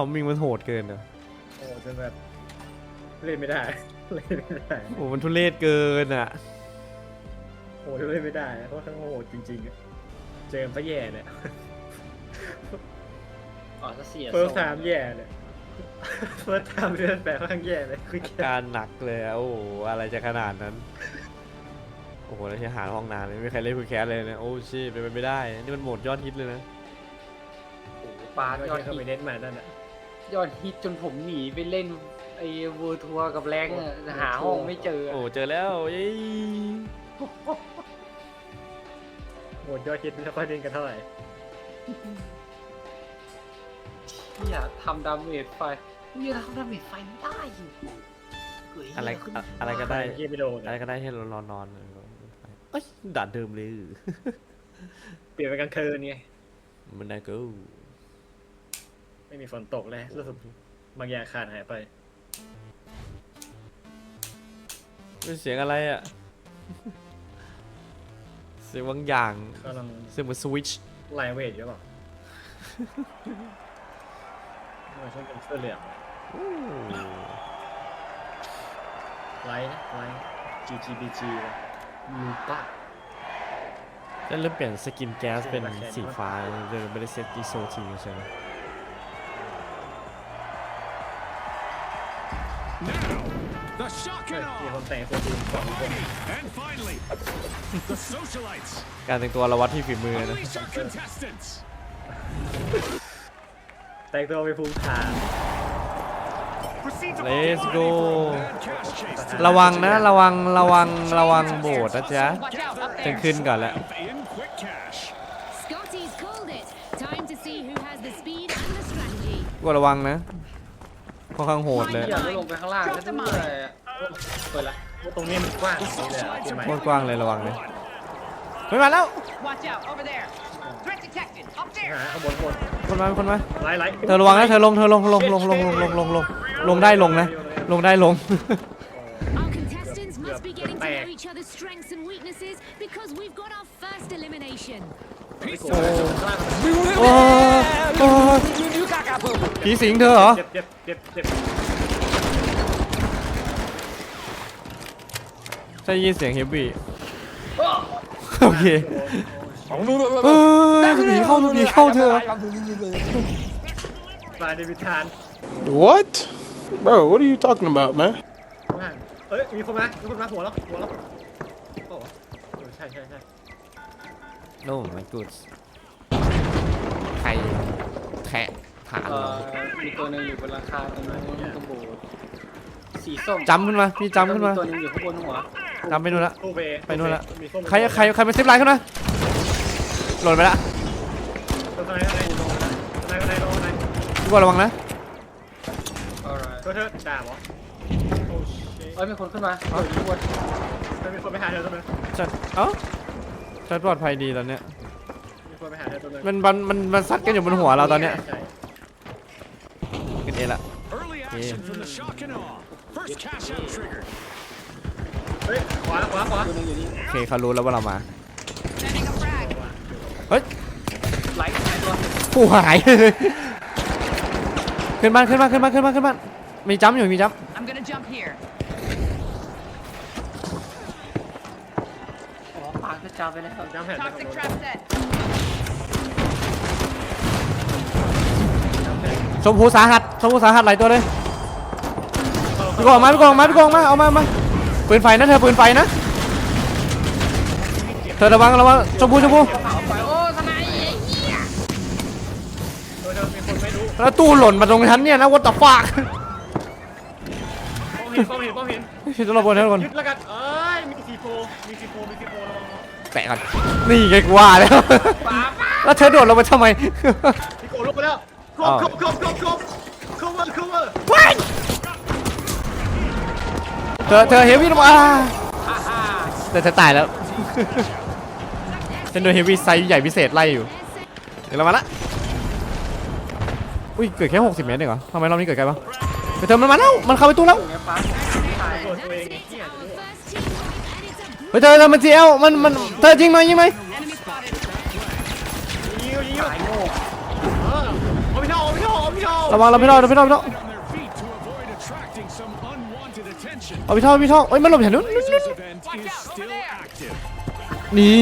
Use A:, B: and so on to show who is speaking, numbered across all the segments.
A: ชอมมิงมันโหดเกินอะ
B: โอ้จนแบบเล่นไม่ได้ เล่นไม่ได้
A: โอ้มันทุเรศเกินอะ
B: โอ้เล่นไม่ได้เพราะทั้งโหดจริงๆอะเจอมซะแย่เนี่ย
C: อ๋อจะเสีย
B: เฟิร์สไทม์แย่เลยเฟิร์สไทม์เล่นแบบค่อนข้างแย่เลยคือ
A: อา
B: แค่
A: การหนักเลยอะโอ้โหอะไรจะขนาดนั้น โอ้โหแล้วที่หาห้องนานเลยไม่มีใครเล่นคุยแคสเลยนะโอ้ชิเป็นไปไม่ได้ นี่มันโหมดยอดฮิตเลยนะ
C: โอ้โหปา
B: ก็
C: ยอด
B: เข้า
C: ฮิ
B: ไป
C: ต
B: เน้นมานั่นน่ะ
C: ยอดฮิตจนผมหนีไปเล่นไอ้เวอร์ทัวร์กับแรงอะหาห้องไม่เจอ
A: โอ้เจอแล้วเย้
B: โหดยอดฮิตไม่ค่อยเล่นกันเท่าไหร่
C: ที่อยากทำดาเมจไฟมึงจะทำดาเมจไฟไม่ได้อยู่เฮ้ย
A: อะไร
C: ขึ้น
A: อะอะไรก็ได้
B: เกมไม่โดน
A: อะไรก็ได้ให้เรารอนอนเอ้ยด่านเดิมเลย
B: เปลี่ยนไปกลางคืนไง
A: มันได้กู
B: ไม่มีฝนตกเลยรู้สึกบางอย่างขาดหายไป
A: เป็นเสียงอะไรอะเสียงบางอย่าง
B: กำลัง
A: เสียงเหมือนสวิตช์
B: ไลน์เวทอยู่เปล่าไม่ใช่เป็นเสื้อเหลืองไลน์นะไลน์ GGBG ลูปะ
A: จะเริ่มเปลี่ยนสกินแก๊สเป็นสีฟ้าเลยไม่ได้เซตอีโซทีใช่ไหม
D: the shock
B: เฮ้ย
D: and
B: มีค
D: awe.
B: นแต่งตัวจริงสองคน
D: And finally, the socialites.
A: การแต่งตัวเราวัดที่ฝีมือนะ
D: Unleash our contestants.
B: แต่งตัวไปภูมิฐาน
D: Proceed to
A: Let's
D: follow
A: go.
D: Mad cash chase to
A: ระวังนะระวังระวังระวังโบสถ์นะจ๊ะ
E: Watch out up
A: จะ
E: there.
A: ขึ้นก่อนแล้ว
D: in quick cash.
E: Scotty's called it. Time to see who has the speed and the strategy.
A: ก็ระวังนะค่อนข้างโหดเลย
C: อย่าลงไปข้างล่างก็ด้วยอะ เปิดละ
B: ตรงนี้มันกว้างอย่างนี้เลยเหรอที่ใหม่
A: โคตรกว้างเลยระวังเลยเฮ้ยมาแล้ว
E: Watch out over there. Threat detected. Up
B: หา
E: there.
B: ข้างบนข้างบน
A: คนมาคนมา
B: ไล่ไล่
A: เธอระวังนะเธอลงเธอลงลงลงลงลงลงลงลงลงได้ลงนะ ลงได้ลง
E: Our contestants must be getting to know each other's strengths and weaknesses because we've got our first elimination.
D: Peace
B: โอ้
D: out.
B: ข้างล่าง
A: โอ้โอ้ผีสิงเธอเหรอ
B: เจ็บเจ็บเจ็บเจ็บ
A: ใช่ยินเสียงเฮฟวี่โอเคเออผีเข้าผีเข้าเธอ
B: ปลายในวิธาน
F: What? Bro, what are you talking about, man?
B: ข้างล่างเอ้ย มีคนมามีคนมาหัวแล้วหัวแล้วโอ้โหเออใช่ใช่ใช่
A: โน้ไม่กูดใครแทะฐาน
C: เอ่
A: เรา
C: อมีตัวหนึงอยู่บนหลังคาตรงนู้นตรงโบสถ์สีส้ม
A: จำขึ้นมาพี่จำขึ้นมา
C: แล้วตัวหนึงอยู่ข้างบนหัว
A: จำไปนู่นละ
B: ตู้เบ
A: ไปนู่นละ
B: มีส้ม
A: ใครใครใครเป็นซิปไลน์ขึ้นมาหล่นไปละ
B: ตัวไหนตัวไหนตัวไหนตัวไหนตัวไหน
A: ทุกคนระวังนะ
C: Alright
B: ตัวเธอด่าเหรอโอ้ชิ
C: เอ้ยมีคนขึ้นมาเอ้ยข้างบน
B: มีคนไปหาเธอตัวนึง
A: ฉันเอ้าฉันปลอดภัยดีตอนเนี้ย
B: มีคนไปหาเธอตัวนึง
A: มันมันมันมันซัดกันอยู่บนหัวเราตอนเนี้ย
B: ใช่
A: ขึ้นเอละ
D: Early action from the shock and awe. First cash out triggered.
B: เฮ้ยขวาขวาขวา
C: ตัวหนึงอยู่นี่
A: โอเคเขารู้แล้วว่าเรามา
E: Sending a frag.
A: เฮ้ย
C: ไลท์หายตัว
A: ผู้หายเลยขึ้นบ้านขึ้นบ้านขึ้นบ้านขึ้นบ้านขึ้นบ้านมีจัมป์อยู่มีจัมป์
E: I'm gonna jump here.
C: อ๋อปากกระจายไปแล้ว
B: จำแผนไปของ
E: Toxic
B: โน้น
E: trap set.
B: จำแผน
A: ชมพูสาหัสชมพูสาหัสหลายตัวเลยพี่กองออกมาพี่กองออกมาพี่กองออกมาเอามาเอามา ปืนไฟนะเธอปืนไฟนะ เธอระวังระวังชมพูชมพู
C: ไปโอ้ทนายไอ้เหี้ย
B: เออเธอมีคนไม่รู้
A: แล้วตู้หล่นมาตรงฉันเนี่ยนะ what the fuck
B: ป้องเห็นป้องเห็นป้องเห็น
A: พี่ต้องระวังนะทุกคน
B: ยึดแล้วกันเอ้ยมีซีโฟมีซีโฟมีซีโฟระวัง
A: แตะก่อนนี่ไงกูว่าแล้วแล้วเธอโดดลงไปทำไม
B: พี่โกลงไปแล้วคร
A: อ้า
B: บ
A: ว
B: ครบครบครบครบ cover cover
A: เธอเธอเฮฟวี่ลงมาแต่เธอตายแล้วฉันโดนเฮฟวี่ไซส์ใหญ่พิเศษไล่อยู่ เดี๋ยวเรามาละ อุ้ยเกิดแค่ 60 เมตรเองเหรอทำไมรอบนี้เกิดไกลปะเดี๋ยวเธอมันมาแล้วมันเข้าไปตู้แล้ว
C: ไงปาตาย
B: ตัวตัวเอง
E: That's
B: ไง
E: it.
B: เหี้ย
E: Our first team win, and it's a
A: เฮ้ยเธอเธอมันเจียวมันมันเธอยิงหน่อยยิงไหม
E: enemy spotted.
B: ยิงยิงยิง
C: ตายโง่
B: เออเอาไปเท่าเอาไปเท่าเอา
A: ระวังเราพี่ท่อเราพี่ท่อพี่ เอาพี่ท่อพี่ท่อเอ้ยมันหลบฉันนู้น
D: This event is still active.
A: หนี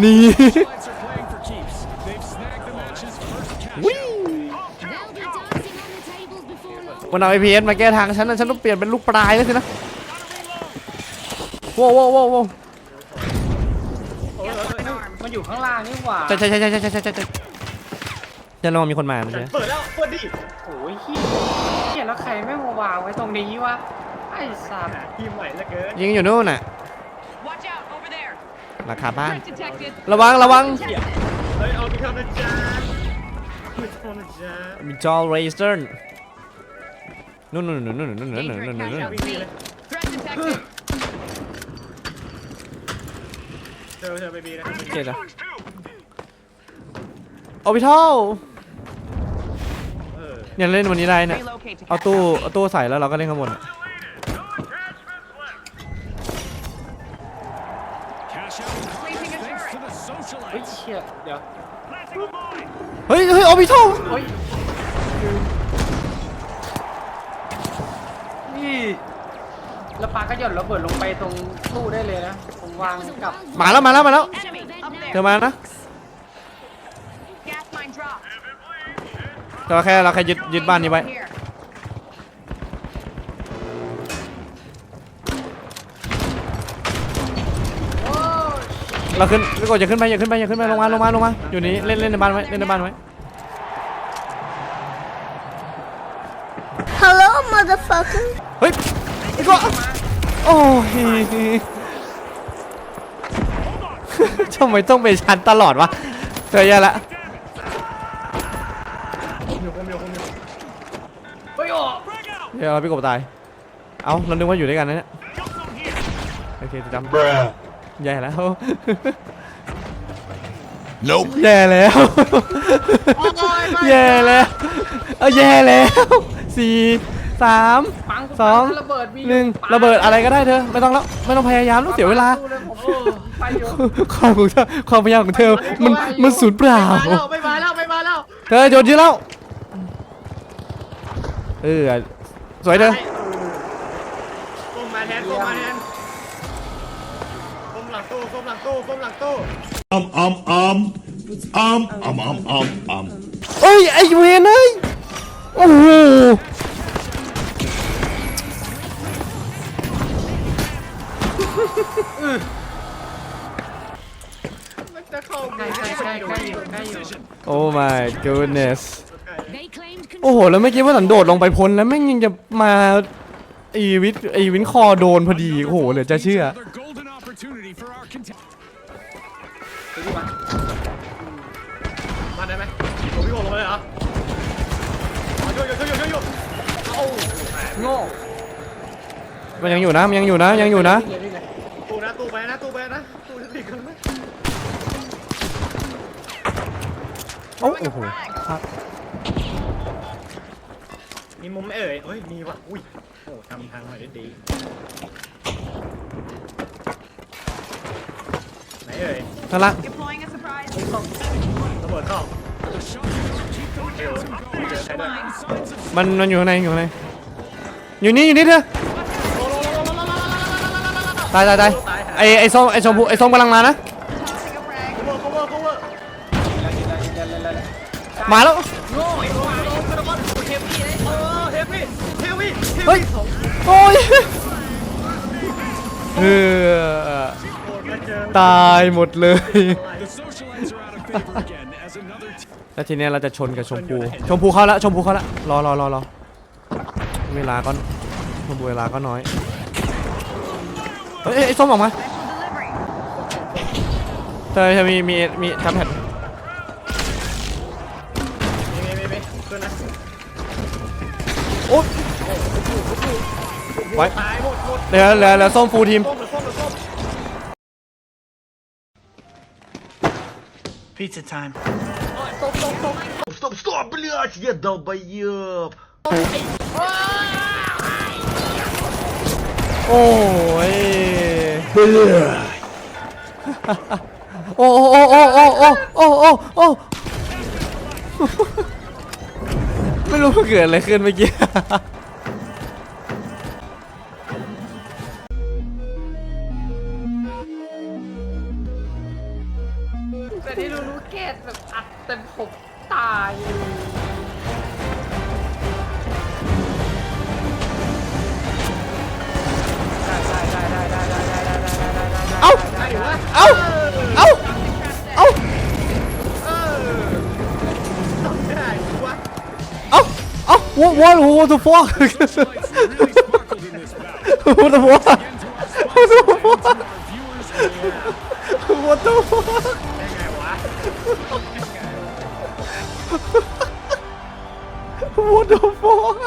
A: หนี
D: Lights are playing for keeps. They've snagged the match's first cash out.
E: They'll be dancing on the tables before long.
A: มันเอาไอพีเอสมาแก้ทางฉันนะฉันต้องเปลี่ยนเป็นลูกปลายแล้วสินะว้าวว้าวว้าวว้าว
C: มันอยู่ข้างล่างนี่หว่า
A: ใช่ใช่ใช่ใช่ใช่ใช่ เจะลองมีคนมาไหมเนี่
B: เปิดแล้วเปิดดิ
C: โอ้ยเฮียแล้วใครไม่มาวางไว้ตรงนี้วะไอ้สัตว์
B: ทีใหม่ละเกิน
A: ยิงอยู่นู่นน่ะราคาบ้านระวังระวัง
B: มิทอาไมีจ
A: อเรสเตอร์นู่นนู่นนู่นนู่นนู่นนู่นนู่นนู่น
B: เจอเจอไปบีนะ
A: เจอจ้ะ เอาไปเท่า
B: เออ
A: เนี่ยเล่นวันนี้ได้เนี่ย
G: Relocate to
A: เอา
G: cash
A: ตู้
G: out.
A: เอาตู้ใส่แล้วเราก็เล่นข้างบนอะ
D: Cash out in
G: Placing a
D: thanks to
G: turret.
D: the
C: เฮ้ย
D: socialites.
C: เชี่ยเดี๋ยว
A: เฮ้ย เฮ้ยเอาไปเท่า
C: เฮ้ยนี่แล้วปาก็หย่อนระเบิดลงไปตรงตู้ได้เลยนะผมวาง
E: That was a
C: กับ
E: well
A: มาแล้วมาแล้วมาแล้ว
G: Enemy up
A: เธอ
G: there.
A: มานะ เราแค่เราแค่ยึดยึดบ้านนี้ไว้
G: Here.
A: เราขึ้นพี่กดอย่าขึ้นไปอย่าขึ้นไปอย่าขึ้นไปลงมาลงมาลงมาอยู่นี่เล่นเล่นในบ้านไว้เล่นในบ้านไว้
H: Hello, motherfucker.
A: เฮ้ยพี่ก็โอ้ยทำไมต้องเป็นฉันตลอดวะเธอแย่ละ
C: เดี๋
A: ยวเราพี่กบตาย เอาเรานึกว่าอยู่ด้วยกันนะเนี่ยโอเคจะจำ
F: Bruh.
A: แย่แล้ว
F: Nope.
A: แย่แล้ว แย่แล้ว เอาแย่แล้วสี่สาม
C: ปัง
A: สอง
C: ระเบิดมี
A: หนึ่งระเบิดอะไรก็ได้เธอ ไม่ต้องแล้วไม่ต้องพยายามต้องเสียเวลา
C: ตู้เลยผมเออไปอยู่
A: ความของเธอความพยายามของเธอ มันมันสูญเปล่า
B: มาแล้วไม่มาแล้วไม่มาแล้ว
A: เธอโยนยืนแล้วเออ สวยเธอ
B: ก้มมาแทนก้มมาแทนก้มหลังตู้ก้มหลังตู้ก้มหลังตู้
F: Um, um, um. Um, um, um, um, um.
A: เอ้ยไอเวนเอ้ยโอ้โห
B: มันจะเข้า
C: ใกล้ใกล้ใกล้ใกล้อยู่ใกล้อยู่
A: โอ้ my goodness โอ้โห
E: control.
A: แล้วเมื่อกี้ว่าสันโดดลงไปพ้นแล้วแม่งยังจะมาอีวิทอีวินคอโดนพอดีโอ้โหเหลือจะเชื่อ
D: Another golden opportunity for our contender.
B: มาได้ไหมผมพี่โกลงมาเลยเหรอเอาโยโยโยโยโยโยเอา
C: โง่
A: มันยังอยู่นะมันยังอยู่นะยังอยู่นะ
C: นี่ไงนี่ไง
B: ตู้นะตู้ไปนะตู้ไปนะตู้จะติดกันไหม
A: โอ้โห
B: มีมุมไหมเอ่ยเฮ้ย มีว่ะ อุ้ย โอ้ทำทางมาได้ดี ไหนเอ่ย
A: ข้างล่าง
G: Deploying a surprise.
B: ระเบิดเข้า
D: The shotgunners keep those gas and going.
B: เจอใครด้วย
D: Signs of
A: มันมันอยู่ข้างในอยู่ข้างในอยู่นี่อยู่นี่เธอตายตายตายไอไอส้มไอชมพูไอส้มกำลังมานะ
G: Tossing a frag.
B: cover cover cover
A: มาแล้ว
B: โอ้
A: ยเออ
B: โดนมาเจอ
A: ตายหมดเลย
D: the socialites are out of favor again as another team.
A: แล้วทีเนี้ยเราจะชนกับชมพู ชมพูเข้าแล้วชมพูเข้าแล้วรอรอรอรอเวลาก็ชมพูเวลาก็น้อย เฮ้ยเอ้ยไอ้ส้มออกมา
G: Special delivery.
A: เธอเธอมีมีมีทับแผ่น
B: มีมีมีมีขึ้นนะ
A: โอ๊ย ไว้
B: ตายหม
A: เหลือเหลือเหลือส้มฟูลทีม
B: ส้มเหรือส้มเหรือส้ม
I: Pizza time.
J: Стоп, стоп, блядь, я долбоеб.
A: โอ้ย โอ้โอ้โอ้โอ้โอ้โอ้โอ้โอ้ ไม่รู้เกิดอะไรขึ้นเมื่อกี้ What? What? What the fuck? what the fuck?
D: What the fuck?
A: what the fuck?
B: what the fuck?
A: What the fuck?
B: What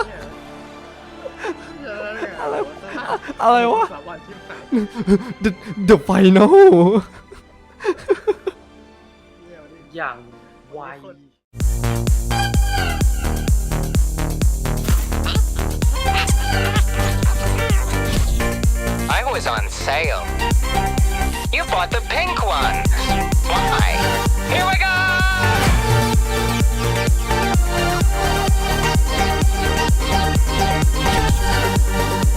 B: the final
A: อ
B: ย่างไว was on sale. You bought
A: the
C: pink one. Why? Here we
B: go! Thank